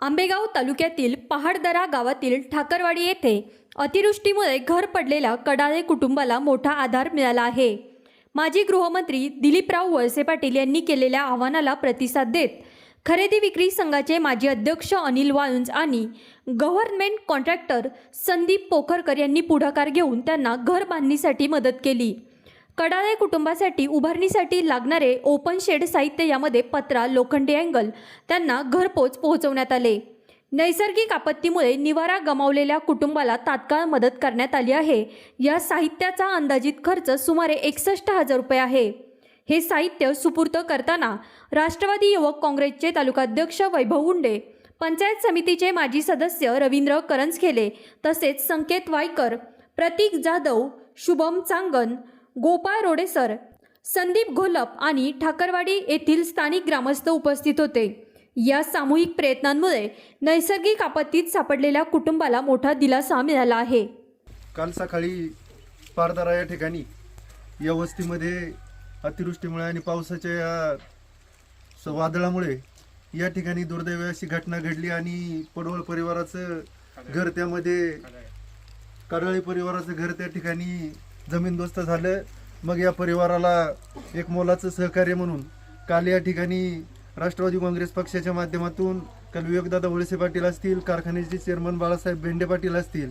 आंबेगाव तालुक्यातील पहाडदरा गावातील ठाकरवाडी येथे अतिवृष्टीमुळे घर पडलेल्या कडाळे कुटुंबाला मोठा आधार मिळाला आहे. माजी गृहमंत्री दिलीपराव वळसे पाटील यांनी केलेल्या आव्हानाला प्रतिसाद देत खरेदी विक्री संघाचे माजी अध्यक्ष अनिल वाळुंज आणि गव्हर्नमेंट कॉन्ट्रॅक्टर संदीप पोखरकर यांनी पुढाकार घेऊन त्यांना घर बांधणीसाठी मदत केली. कडाळे कुटुंबासाठी उभारणीसाठी लागणारे ओपन शेड साहित्य यामध्ये पत्रा लोखंडी अँगल त्यांना घरपोच पोहोचवण्यात आले. नैसर्गिक आपत्तीमुळे निवारा गमावलेल्या कुटुंबाला तात्काळ मदत करण्यात आली आहे. या साहित्याचा अंदाजित खर्च सुमारे एकसष्ट हजार रुपये आहे. हे साहित्य सुपूर्त करताना राष्ट्रवादी युवक काँग्रेसचे तालुकाध्यक्ष वैभव उंडे पंचायत समितीचे माजी सदस्य रवींद्र करंजखेले तसेच संकेत वायकर प्रतीक जाधव शुभम चांगन गोपाळ रोडेसर संदीप घोलप आणि ठाकरवाडी येथील स्थानिक ग्रामस्थ उपस्थित होते. या सामूहिक प्रयत्नांमुळे नैसर्गिक आपत्तीत सापडलेल्या कुटुंबाला मोठा दिलासा मिळाला आहे. काल सकाळी पारदारा या ठिकाणी या वस्तीमध्ये अतिवृष्टीमुळे आणि पावसाच्या या वादळामुळे या ठिकाणी दुर्दैवी अशी घटना घडली आणि पडवळ परिवाराचं घर त्यामध्ये कडाळी परिवाराचं घर त्या ठिकाणी जमीनदोस्त झालं मग या परिवाराला एक मोलाचं सहकार्य म्हणून काल या ठिकाणी राष्ट्रवादी काँग्रेस पक्षाच्या माध्यमातून काल विवेकदादा वळसे पाटील असतील कारखान्याचे चेअरमन बाळासाहेब भेंडे पाटील असतील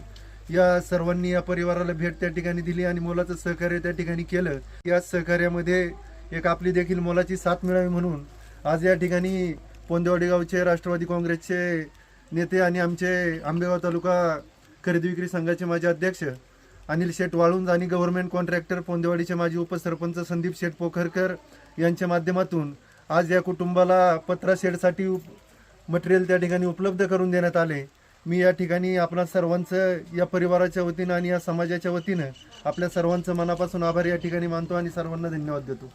या सर्वांनी या परिवाराला भेट त्या ठिकाणी दिली आणि मोलाचं सहकार्य त्या ठिकाणी केलं. या सहकार्यामध्ये एक आपली देखील मोलाची साथ मिळावी म्हणून आज या ठिकाणी पोंदेवाडी गावचे राष्ट्रवादी काँग्रेसचे नेते आणि आमचे आंबेगाव तालुका खरेदी विक्री संघाचे माजी अध्यक्ष अनिल शेठ वाळुंज आणि गव्हर्नमेंट कॉन्ट्रॅक्टर पोंदेवाडीचे माजी उपसरपंच संदीप शेठ पोखरकर यांच्या माध्यमातून आज या कुटुंबाला पत्रा शेडसाठी मटेरियल त्या ठिकाणी उपलब्ध करून देण्यात आले. मी या ठिकाणी आपणा सर्वांचं या परिवाराच्या वतीनं आणि या समाजाच्या वतीनं आपल्या सर्वांचं मनापासून आभार या ठिकाणी मानतो आणि सर्वांना धन्यवाद देतो.